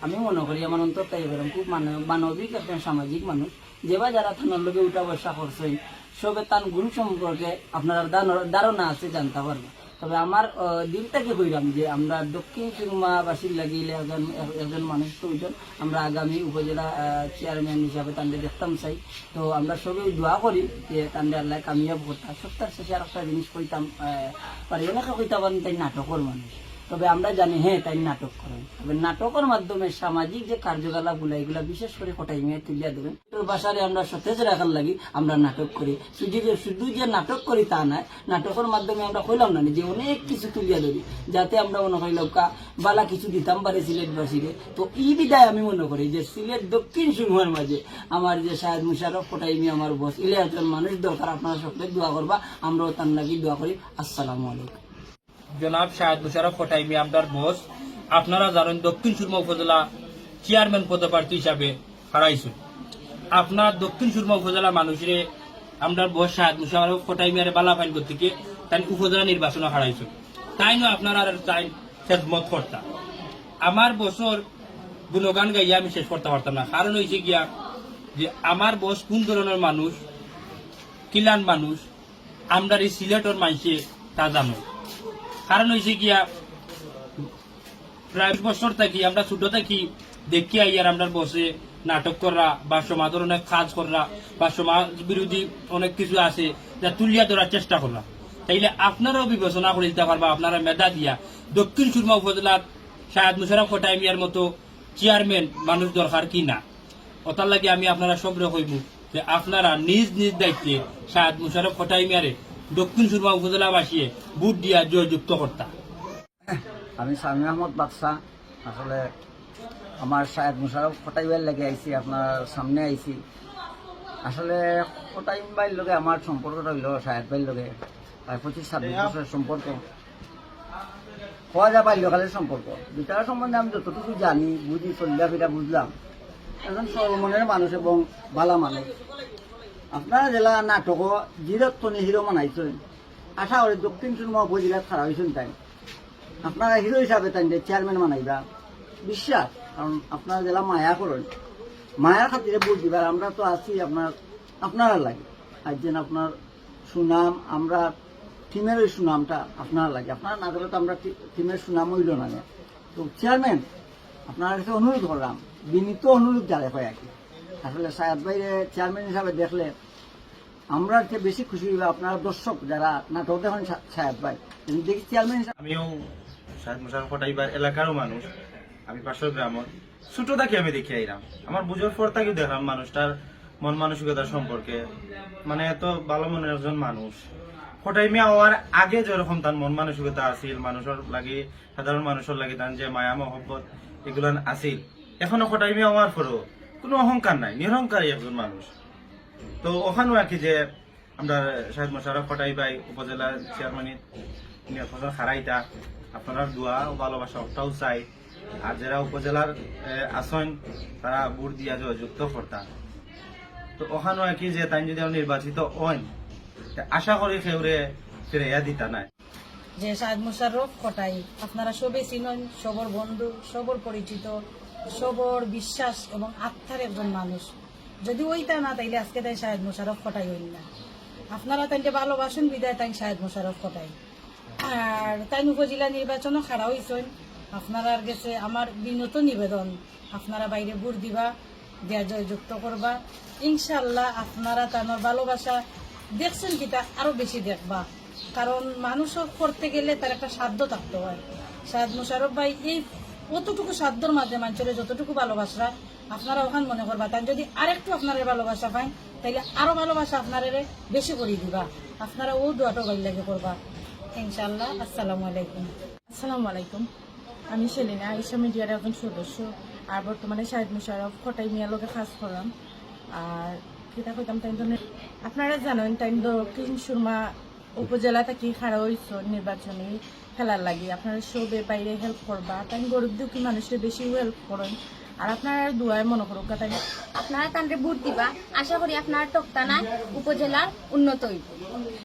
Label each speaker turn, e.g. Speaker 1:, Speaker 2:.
Speaker 1: আমি মনে করি আমার অন্তর তাই এরকম, খুব মানব- মানবিক একজন সামাজিক মানুষ। যেবা যারা থানার লোকে উঠা বসা করছেন, সবে তার গুণ সম্পর্কে আপনার ধারণা- আছে, জানতে পারবে। তবে আমার দিল থেকে কইলাম যে আমরা দক্ষিণ সিংমাবাসীর লাগিলে একজন একজন মানুষ প্রয়োজন আমরা আগামী উপজেলা চেয়ারম্যান হিসাবে তাদের দেখতাম চাই। তো আমরা সবাই দোয়া করি যে তাদের আল্লাহ কামিয়াব করতাম সপ্তাহ শেষে আর একটা জিনিস কইতাম পারি। অনেকে কইতে পারেন তাই নাটকের মানুষ। তবে আমরা জানি হ্যাঁ তাই নাটক করেন তবে নাটকের মাধ্যমে সামাজিক যে কার্যকলাপগুলা এগুলা বিশেষ করে কটাই মেয়ে তুলিয়া দেবেন বাসারে আমরা সতেজ রাখার লাগি, আমরা নাটক করি। শুধু যে শুধু যে নাটক করি তা নয়, নাটকের মাধ্যমে আমরা কইলাম না যে অনেক কিছু তুলিয়া ধরি। যাতে আমরা মনে করি, লোকা, বালা কিছু দিতাম পারে সিলেটবাসীকে তো এই বিদায় আমি মনে করি যে, সিলেট দক্ষিণ সিংহের মাঝে আমার যে শাহেদ মুশারফ কটাইমি আমার বস ইলে একজন মানুষ দরকার, আপনারা সকলে দোয়া করবা, আমরাও তার লাগি দোয়া করি। আসসালামু আলাইকুম।
Speaker 2: জনাব শাহেদ মুশারফ ফটাইমি আমদার বোস। আপনারা জানেন দক্ষিণ সুরমা উপজেলা চেয়ারম্যান পদপ্রার্থী হিসাবে হারাইছেন। আপনার দক্ষিণ সুরমা উপজেলা মানুষের আমদার বোস শাহেদ মুশারফ ফটাইমি আর বালাফাইন থেকে তাই উপজেলা নির্বাচনে হারাইছেন। তাই নয় আপনারা তাই খেদমত করতাম আমার বছর গুণগান গাইয়া আমি শেষ করতে পারতাম না। কারণ হয়েছে গিয়া যে আমার বস কোন ধরনের মানুষ, কিলান মানুষ আমরা এই সিলেটর মানুষে তা জানো। কারণ হয়েছে গিয়া, প্রায় বছর থাকি আমরা ছোট থাকি, দেখি আইয়ার আমরা বসে নাটক করা বা সমাজের অনেক কাজ করা বা সমাজ বিরোধী অনেক কিছু আছে যা তুলিয়া ধরার চেষ্টা করা তাইলে আপনারাও বিবেচনা করে দিতে পারবা, আপনারা মেধা দিয়া। দক্ষিণ সুরমা উপজেলার শাহেদ মুশারফ খটাইমিয়ার মতো চেয়ারম্যান মানুষ দরকার কি না? ওটার লাগে আমি আপনারা সবরে কইব যে আপনারা নিজ নিজ দায়িত্বে শাহেদ মুশারফ খটাইমিয়ারে দক্ষিণ সুরমা উপজেলাবাসী বুট দিয়া জয়যুক্ত কর্তা
Speaker 3: আমি স্বামী আহমদ বাদশাহ। আসলে আমার শাহেদ মুশারফ ফটাইবার লাগে আইছি আপনার সামনে আইছি। আসলে ফটাইম বাইর লগে আমার সম্পর্ক রইল শাহেদ বাইর লগে। প্রায় পঁচিশ ছাব্বিশ বছরের সম্পর্ক। হওয়া যা বাল্যকালের সম্পর্ক। দুটার সম্বন্ধে আমি যতটুকু জানি বুঝি চলিয়া ফিরা বুঝলাম। একজন সর্বমনের মানুষ এবং ভালা মানুষ। আপনারা জেলা নাটক জিরত্তনি হিরো মানাইছেন। আশা করি দক্ষিণ সুরমা উপজেলায় খারাপ হয়েছেন তাই। আপনারা হিরো হিসাবে তাই চেয়ারম্যান মানাইবা। বিশ্বাস, কারণ আপনারা জেলা মায়া করেন। মায়ার খাতিরে ভোট দিবার, আমরা তো আছি আপনার, আপনারা লাগে। আর যেন আপনার সুনাম, আমরা টিমের ওই সুনামটা আপনারা লাগে। আপনারা না গেলে তো আমরা টিমের সুনাম হইল না। তো চেয়ারম্যান আপনার কাছে অনুরোধ করলাম, বিনীত অনুরোধ যারে হয় আর কি। আসলে সায়াদ ভাই চেয়ারম্যান হিসাবে দেখলে আমরা যে বেশি খুশি হইব। আপনারা দর্শক যারা নাটক দেখেন সায়াদ ভাই দেখি চেয়ারম্যান হিসাবে
Speaker 4: আমিও শাহেদ মুশারফ ফটাইবার এলাকারও মানুষ, আমি পাশের গ্রামর। ছোট থাকি আমি দেখি আইলাম আমার বুঝার পর থাকি দেখলাম মানুষটার মন মানসিকতার সম্পর্কে। মানে এত ভালো মনের একজন মানুষ। ফটাইমিয়া হওয়ার আগে যেরকম তার মন মানসিকতা আছিল, মানুষের লাগে, সাধারণ মানুষের লাগে তার যে মায়া, মহব্বত এগুলো আছিল। এখনও ফটাইমিয়া হওয়ার পরেও কোনো অহংকার নাই, নিরহংকারী একজন মানুষ। তো ওখানেও আর কি যে আমরা শাহেদ মোশারফ ফটাই ভাই, উপজেলা চেয়ারম্যান নির্বাচন হারাইতা। আপনারা দোয়া ও ভালোবাসা ওটাও চাই। আর যারা উপজেলার আসন, তারা ভোট দিয়া যুক্ত করতা। তো ওখানেও আর কি যে তাই যদি নির্বাচিত হন আশা করি সেউরে ফিরাইয়া দিতা নাই।
Speaker 5: যে সাদ মুশারফ কটাই, আপনারা সবে চিনন সবর বন্ধু, সবর পরিচিত। সবর, বিশ্বাস এবং আত্মার একজন মানুষ। যদি ওইটা না, তাইলে আজকে তাই শাহেদ মুশারফ কটাই হইল না। আপনারা তাইতে ভালোবাসেন, বিদায় তাই শাহেদ মোশারফ কটাই। আর তাই উপজেলা নির্বাচনও খাড়া হয়েছেন আপনারা গেছে আমার বিনত নিবেদন। আপনারা বাইরে ভোট দিবা, দিয়া জয়যুক্ত করবা। ইনশাল্লাহ আপনারা তানোর ভালোবাসা দেখছেন কিটা আরও বেশি দেখবা। কারণ মানুষও করতে গেলে তার একটা সাধ্য থাকতে হয়। সাদ মুশারফ ভাই, এই অতটুকু সাধ্যর মাঝে মানুষের যতটুকু ভালোবাসা আপনারা ওখান মনে করবা। তাই যদি আরেকটু আপনারা ভালোবাসা পাই তাইলে আরও ভালোবাসা আপনারা বেশি করে দিবা। আপনারা ও দোয়াটো গাড়ি লাগে করবা। ইনশাল্লাহ আসসালামু আলাইকুম।
Speaker 6: আসসালামু আলাইকুম। আমি সেলিনা, আইসা মিডিয়ার একজন সদস্য, আর বর্তমানে শাহিদ মুশারফ খটাই মিয়া লোকে কাজ করাম আর কিতা কইতাম, তাই জন্য আপনারা জানেন, তাই দক্ষিণ সুরমা উপজেলা থেকে খাড়া হয়েছ নির্বাচনী খেলার লাগে, আপনারা সবে বাইরে হেল্প করবা। তাই গরিব দুঃখী মানুষের বেশি হেল্প করেন। আর আপনারা দুয়ায় মনে করুক তাই
Speaker 7: আপনারা তান্ডে ভোট দিবা, আশা করি আপনার টকটানায় উপজেলার উন্নত